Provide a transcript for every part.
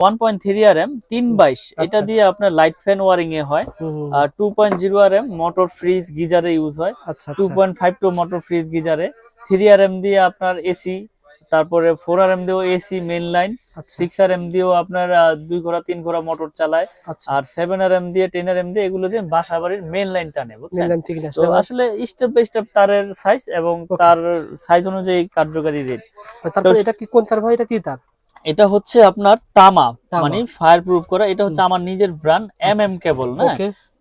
One point three R M তিন বাইশ। এটা আচ্ছা। দিয়ে আপনার লাইট ফ্যান ওয়ারিং এ হয়। আর two point zero R M motor fridge গিজারে use হয়। আচ্ছা টু আচ্ছা point five two motor fridge গিজারে। Three R M দিয়ে আপনার এসি তারপরে ফোর আর এম দিয়েও এসি মেন লাইন আচ্ছা। সিক্স আর এম দিয়েও আপনার দুই ঘোড়া তিন ঘোড়া মোটর চালায়। আচ্ছা। আর সেভেন আর এম দিয়ে টেন আর এম দিয়ে এগুলো দিয়ে বাসা বাড়ির মেন লাইন টানে বুঝছেন? নিলাম ঠিক আছে তো আসলে স্টেপ বাই স্টেপ তারের সাইজ এবং তার সাইজ অনুযায়ী কার্যকারী রেট তারপর এটা কি কোন তার ভাই? এটা কি তার? এটা হচ্ছে আপনার তামা। মানে ফায়ার প্রুফ করা। এটা হচ্ছে আমার নিজের ব্র্যান্ড এম এম কেবল না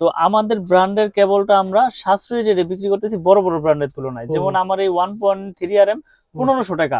তো আমাদের ব্র্যান্ডের কেবলটা আমরা সাশ্রয়ী রেটে বিক্রি করতেছি বড় বড় ব্র্যান্ডের তুলনায়। যেমন আমার এই one point three R M পনেরোশো টাকা।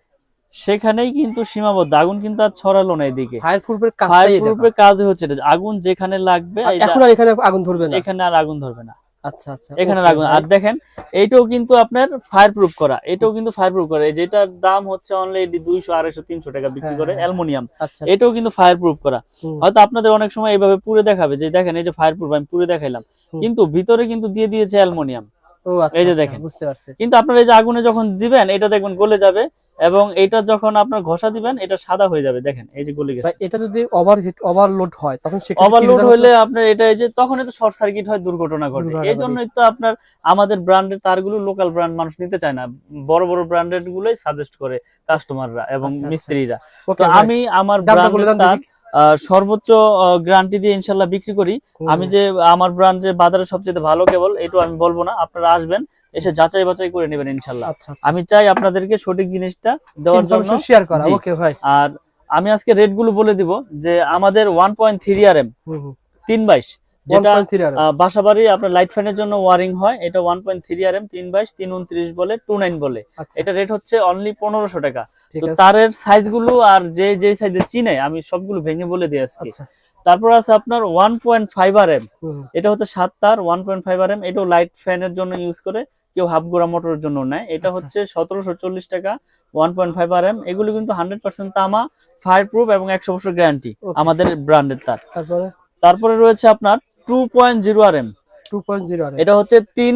সেখানেই কিন্তু সীমাবদ্ধ আগুন কিন্তু আর ছড়ালো না এদিকে। কাজ হচ্ছে এটা। আগুন যেখানে লাগবে এখন আর এখানে আগুন ধরবে না? এখানে আর আগুন ধরবে না। আচ্ছা আচ্ছা এখানে আর দেখেন এইটাও কিন্তু আপনার ফায়ার প্রুফ করা এটাও কিন্তু ফায়ার প্রুফ করা যেটার দাম হচ্ছে অনলি দুইশো আড়াইশো তিনশো টাকা বিক্রি হ্যাঁ, করে হ্যাঁ। আচ্ছা এটাও কিন্তু ফায়ার প্রুফ করা হয়তো আপনাদের অনেক সময় এইভাবে পুরে দেখাবে যে দেখেন এই যে ফায়ার প্রুফ আমি পুরে দেখাইলাম। কিন্তু ভিতরে কিন্তু দিয়ে দিয়েছে অ্যালুমিনিয়াম। এই যে দেখেন। বুঝতে পারছি। কিন্তু আপনার এই যে আগুনে যখন দিবেন এটা দেখবেন গলে যাবে। এবং এটা যখন আপনার ঘষা দিবেন এটা সাদা হয়ে যাবে দেখেন এই যে গলে গেছে। এটা যদি ওভারহিট ওভারলোড হয় তখন ওভারলোড হলে আপনার এটা এই যে তখন তো শর্ট সার্কিট হয় দুর্ঘটনা ঘটে। এই জন্যই তো আপনার আমাদের ব্র্যান্ডের তারগুলো লোকাল ব্র্যান্ড মানুষ নিতে চায় না। বড় বড় ব্র্যান্ডের গুলোই সাজেস্ট করে কাস্টমাররা এবং আচ্ছা, আচ্ছা। মিস্ত্রিরা। তো আমি আমার ব্র্যান্ডের তার সর্বোচ্চ গ্যারান্টি দিয়ে ইনশাল্লাহ বিক্রি করি। আমি যে আমার ব্র্যান্ড যে বাজারে সবচেয়ে ভালো কেবল এটা আমি বলব না। আপনারা আসবেন এসে যাচাই বাছাই করে নেবেন ইনশাল্লাহ। আচ্ছা আচ্ছা। আমি চাই আপনাদেরকে সঠিক জিনিসটা দেওয়ার জন্য। শেয়ার করা ওকে ভাই। আর আমি আজকে রেটগুলো বলে দিব যে আমাদের one point three R M হুম হুম। তিন বাইশ যেটা 1.3 বাসাবাড়ি আপনার লাইট ফ্যানের জন্য ওয়ারিং হয় এটা one point three R M তিন বাইশ তিন উনত্রিশ বলে টু নাইন বলে। আচ্ছা। এটা রেট হচ্ছে অনলি পনেরোশো টাকা। তো তারের সাইজগুলো আর যে যে সাইজে চিনে আমি সবগুলো ভেঙে বলে দিয়ে আজকে। তারপর আছে আপনার one point five R M এটা হচ্ছে সাত তার one point five R M এটাও লাইট ফ্যানের জন্য ইউজ করে কেউ হাফ গোড়া মোটরের জন্য নেয়। এটা আচ্ছা। হচ্ছে সতেরোশো চল্লিশ টাকা one point five R M এগুলো কিন্তু হান্ড্রেড পার্সেন্ট তামা ফায়ার প্রুফ এবং একশো বছর গ্যারান্টি আমাদের ব্র্যান্ডের তার। তারপরে? তারপরে রয়েছে আপনার two point zero R M two point zero এটা হচ্ছে তিন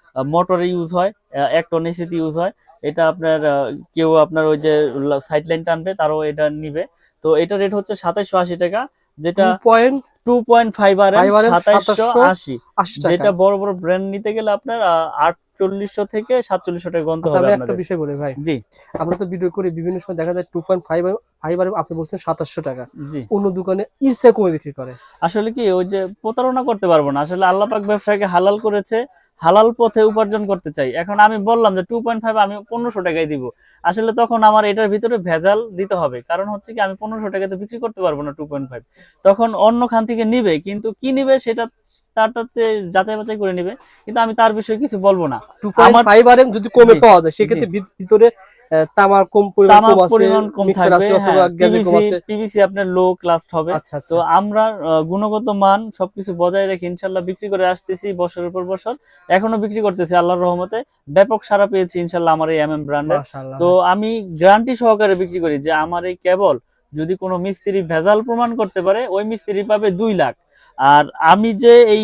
মোটরে ইউজ হয় এক টন এসিতে ইউজ হয়। এটা আপনার কেউ আপনার ওই যে সাইড লাইন টানবে তারও এটা নিবে। তো এটা রেট হচ্ছে সাতাইশশো আশি টাকা যেটা point two point five R M 5RM সাতাইশশো আশি। যেটা বড় বড় ব্র্যান্ড নিতে গেলে আপনার আটচল্লিশশো থেকে সাতচল্লিশশো টাকা গন্ত আচ্ছা হবে একটা বিষয় বলি ভাই। জি। আমরা তো ভিডিও করি বিভিন্ন সময় দেখা যায় টু পয়েন্ট ফাইভ ফাইভ আপনি বলছেন সাতাশশো টাকা। জি। অন্য দোকানে ইরসে কমে বিক্রি করে। আসলে কি ওই যে প্রতারণা করতে পারব না। আসলে আল্লাহ পাক ব্যবসাকে হালাল করেছে হালাল পথে উপার্জন করতে চাই। এখন আমি বললাম যে টু পয়েন্ট ফাইভ আমি পনেরোশো টাকায় দিব। আসলে তখন আমার এটার ভিতরে ভেজাল দিতে হবে। কারণ হচ্ছে কি আমি পনেরোশো টাকাতে বিক্রি করতে পারব না টু পয়েন্ট ফাইভ তখন অন্য খান থেকে নিবে কিন্তু কি নিবে সেটা তারটাতে যাচাই বাছাই করে নিবে। কিন্তু আমি তার বিষয়ে কিছু বলব না। টু পয়েন্ট আমার- ফাইভ আর যদি কমে পাওয়া যায় সেক্ষেত্রে ভিতরে তামার কম পরিমাণ কম আছে মিক্সার আছে অথবা গ্যাজে কম আছে। পিভিসি আপনার লো ক্লাস হবে। আচ্ছা আচ্ছা। তো আমরা গুণগত মান সবকিছু বজায় রেখে বিক্রি করে আসতেছি বছরের পর বছর। এখনও বিক্রি করতেছি আল্লাহর রহমতে। ব্যাপক সারা পেয়েছি ইনশাল্লাহ আমার এই এম এম ব্র্যান্ডের তো আমি গ্যারান্টি সহকারে বিক্রি করি যে আমার এই কেবল যদি কোনো মিস্ত্রি ভেজাল প্রমাণ করতে পারে ওই মিস্ত্রি পাবে দুই লাখ। আর আমি যে এই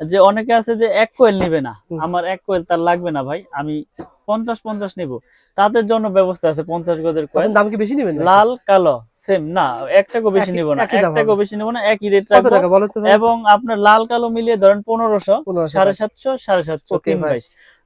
যে অনেকে আছে যে এক কোয়েল নিবে না। আমার এক কোয়েল তার লাগবে না ভাই আমি পঞ্চাশ পঞ্চাশ নিব। তাদের জন্য ব্যবস্থা আছে পঞ্চাশ গজের কোয়েল দাম কি বেশি নিবেন লাল কালো সেম না একটা কো বেশি নিবো না একটা এক টাকাও বেশি নিব না একই রেট রাখব? এবং আপনার লাল কালো মিলিয়ে ধরেন পনেরোশো সাড়ে সাতশো সাড়ে সাতশো তিন বাইশ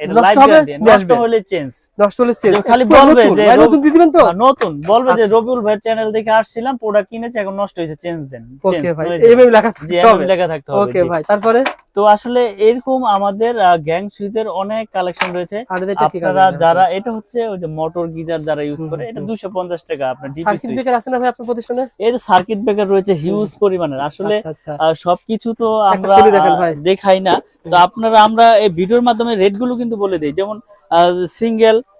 এটা লাইভ গ্যারান্টি নষ্ট হলে চেঞ্জ খালি বলবে যে নতুন দিবেন তো? নতুন। বলবে যে আচ্ছা। রবিউল ভাই চ্যানেল দেখে আসছিলাম প্রোডাক্ট কিনেছি এখন নষ্ট হয়েছে চেঞ্জ দেন। ওকে ভাই। এম লেখা থাকতে হবে। লেখা থাকতে হবে ওকে ভাই তারপরে? তো আসলে এরকম আমাদের গ্যাং সুইচের অনেক কালেকশন রয়েছে। আপনারা যারা এটা হচ্ছে ওই যে মোটর গিজার যারা ইউজ করে এটা হুম। দুশো পঞ্চাশ টাকা আপনার সার্কিট ব্রেকার আছে না ভাই আপনার প্রতিষ্ঠানে? এর সার্কিট ব্রেকার রয়েছে হিউজ পরিমাণের। আসলে আচ্ছা আচ্ছা। সবকিছু তো আমরা। দেখাই না। তো আপনারা আমরা এই ভিডিওর মাধ্যমে রেটগুলো কিন্তু বলে দিই। যেমন সিঙ্গেল